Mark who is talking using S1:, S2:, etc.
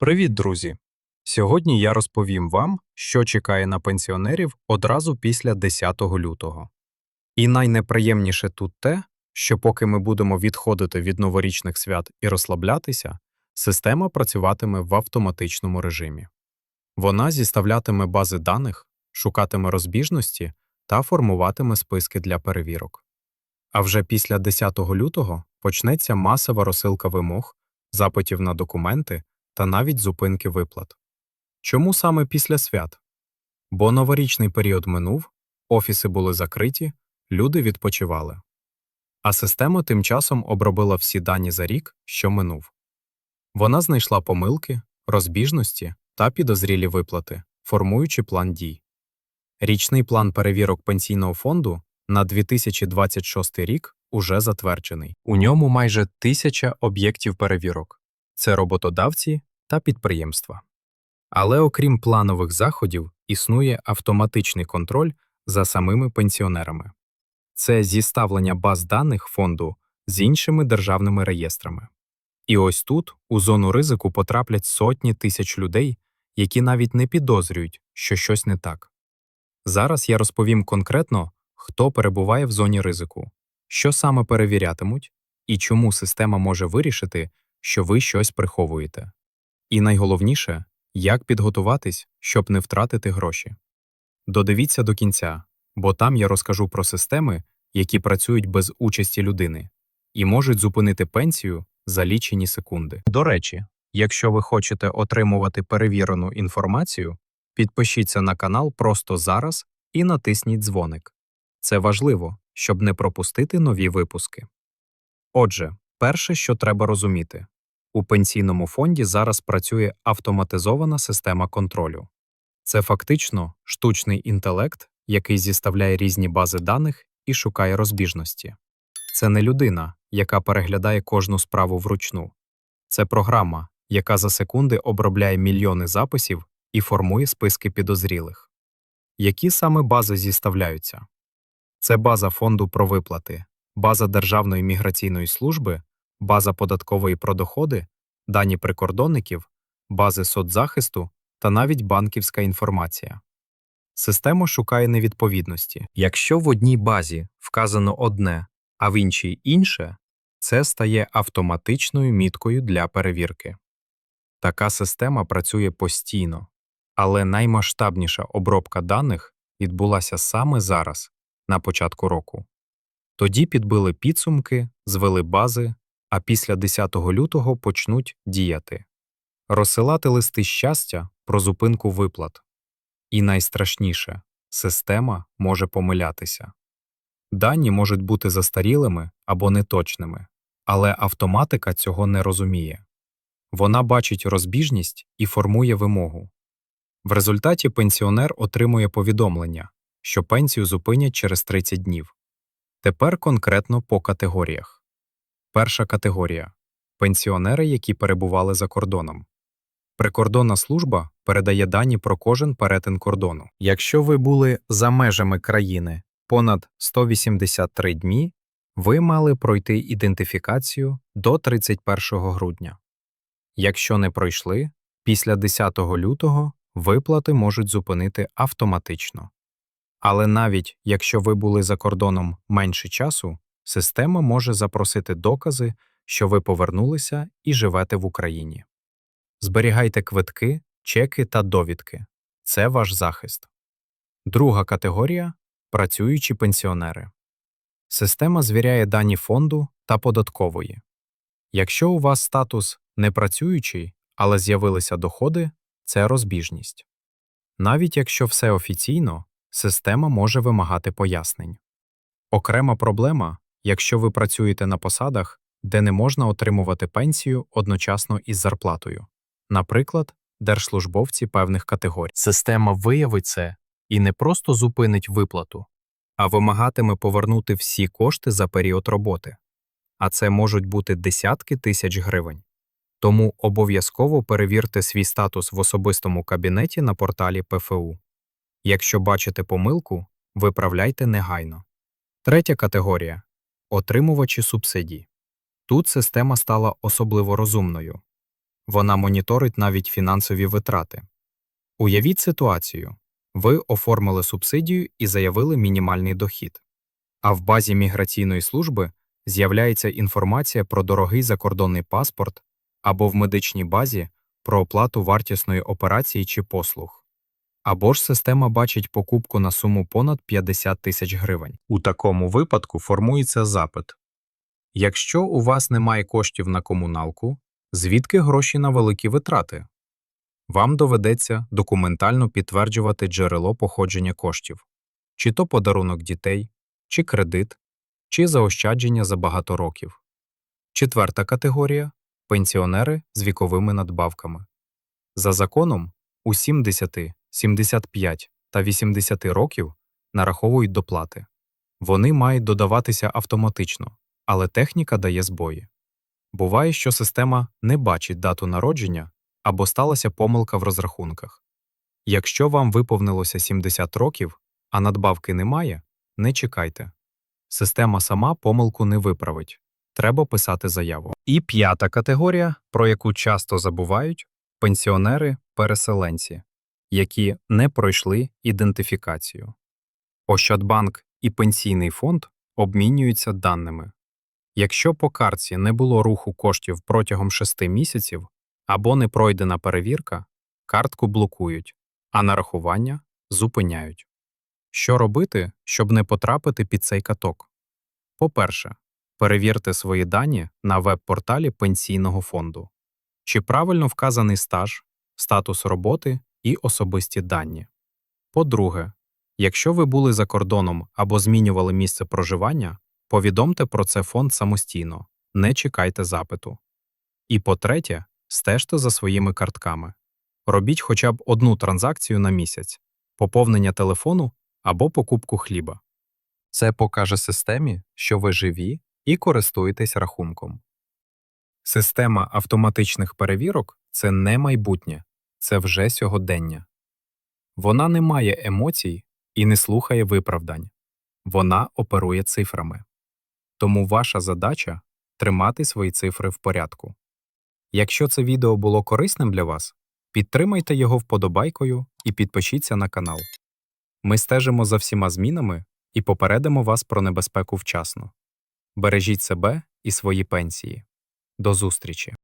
S1: Привіт, друзі! Сьогодні я розповім вам, що чекає на пенсіонерів одразу після 10 лютого. І найнеприємніше тут те, що поки ми будемо відходити від новорічних свят і розслаблятися, система працюватиме в автоматичному режимі. Вона зіставлятиме бази даних, шукатиме розбіжності та формуватиме списки для перевірок. А вже після 10 лютого почнеться масова розсилка вимог, запитів на документи та навіть зупинки виплат. Чому саме після свят? Бо новорічний період минув, офіси були закриті, люди відпочивали. А система тим часом обробила всі дані за рік, що минув. Вона знайшла помилки, розбіжності та підозрілі виплати, формуючи план дій. Річний план перевірок пенсійного фонду на 2026 рік уже затверджений. У ньому майже тисяча об'єктів перевірок це роботодавці та підприємства. Але окрім планових заходів, існує автоматичний контроль за самими пенсіонерами це зіставлення баз даних фонду з іншими державними реєстрами. І ось тут у зону ризику потраплять сотні тисяч людей, які навіть не підозрюють, що щось не так. Зараз я розповім конкретно, хто перебуває в зоні ризику, що саме перевірятимуть і чому система може вирішити, що ви щось приховуєте. І найголовніше, як підготуватись, щоб не втратити гроші. Додивіться до кінця, бо там я розкажу про системи, які працюють без участі людини і можуть зупинити пенсію за лічені секунди. До речі, якщо ви хочете отримувати перевірену інформацію, підпишіться на канал просто зараз і натисніть дзвоник. Це важливо, щоб не пропустити нові випуски. Отже, перше, що треба розуміти, у пенсійному фонді зараз працює автоматизована система контролю. Це фактично штучний інтелект, який зіставляє різні бази даних і шукає розбіжності. Це не людина, яка переглядає кожну справу вручну. Це програма, яка за секунди обробляє мільйони записів і формує списки підозрілих. Які саме бази зіставляються? Це база фонду про виплати, база Державної міграційної служби, база податкової про доходи, дані прикордонників, бази соцзахисту та навіть банківська інформація. Система шукає невідповідності. Якщо в одній базі вказано одне, а в іншій інше, це стає автоматичною міткою для перевірки. Така система працює постійно, але наймасштабніша обробка даних відбулася саме зараз, на початку року. Тоді підбили підсумки, звели бази, а після 10 лютого почнуть діяти, розсилати листи щастя про зупинку виплат. І найстрашніше система може помилятися. Дані можуть бути застарілими або неточними, але автоматика цього не розуміє. Вона бачить розбіжність і формує вимогу. В результаті пенсіонер отримує повідомлення, що пенсію зупинять через 30 днів. Тепер конкретно по категоріях. Перша категорія пенсіонери, які перебували за кордоном. Прикордонна служба передає дані про кожен перетин кордону. Якщо ви були за межами країни понад 183 дні, ви мали пройти ідентифікацію до 31 грудня. Якщо не пройшли, після 10 лютого виплати можуть зупинити автоматично. Але навіть якщо ви були за кордоном менше часу, система може запросити докази, що ви повернулися і живете в Україні. Зберігайте квитки, чеки та довідки це ваш захист. Друга категорія працюючі пенсіонери. Система звіряє дані фонду та податкової. Якщо у вас статус непрацюючий, але з'явилися доходи, це розбіжність. Навіть якщо все офіційно, система може вимагати пояснень. Окрема проблема, якщо ви працюєте на посадах, де не можна отримувати пенсію одночасно із зарплатою, наприклад, держслужбовці певних категорій. Система виявить це і не просто зупинить виплату, а вимагатиме повернути всі кошти за період роботи. А це можуть бути десятки тисяч гривень. Тому обов'язково перевірте свій статус в особистому кабінеті на порталі ПФУ. Якщо бачите помилку, виправляйте негайно. Третя категорія отримувачі субсидій. Тут система стала особливо розумною. Вона моніторить навіть фінансові витрати. Уявіть ситуацію: ви оформили субсидію і заявили мінімальний дохід. А в базі міграційної служби з'являється інформація про дорогий закордонний паспорт або в медичній базі про оплату вартісної операції чи послуг. Або ж система бачить покупку на суму понад 50 тисяч гривень. У такому випадку формується запит. Якщо у вас немає коштів на комуналку, звідки гроші на великі витрати? Вам доведеться документально підтверджувати джерело походження коштів, чи то подарунок дітей, чи кредит, чи заощадження за багато років. Четверта категорія пенсіонери з віковими надбавками. За законом, у 70, 75 та 80 років нараховують доплати. Вони мають додаватися автоматично, але техніка дає збої. Буває, що система не бачить дату народження або сталася помилка в розрахунках. Якщо вам виповнилося 70 років, а надбавки немає, не чекайте. Система сама помилку не виправить. Треба писати заяву. І п'ята категорія, про яку часто забувають пенсіонери-переселенці, які не пройшли ідентифікацію. Ощадбанк і пенсійний фонд обмінюються даними. Якщо по картці не було руху коштів протягом 6 місяців або не пройдена перевірка, картку блокують, а нарахування зупиняють. Що робити, щоб не потрапити під цей каток? По-перше, перевірте свої дані на веб-порталі пенсійного фонду. Чи правильно вказаний стаж, статус роботи і особисті дані. По-друге, якщо ви були за кордоном або змінювали місце проживання, повідомте про це фонд самостійно, не чекайте запиту. І по-третє, стежте за своїми картками. Робіть хоча б одну транзакцію на місяць, поповнення телефону або покупку хліба. Це покаже системі, що ви живі і користуєтесь рахунком. Система автоматичних перевірок це не майбутнє, це вже сьогодення. Вона не має емоцій і не слухає виправдань. Вона оперує цифрами. Тому ваша задача тримати свої цифри в порядку. Якщо це відео було корисним для вас, підтримайте його вподобайкою і підпишіться на канал. Ми стежимо за всіма змінами і попередимо вас про небезпеку вчасно. Бережіть себе і свої пенсії. До зустрічі!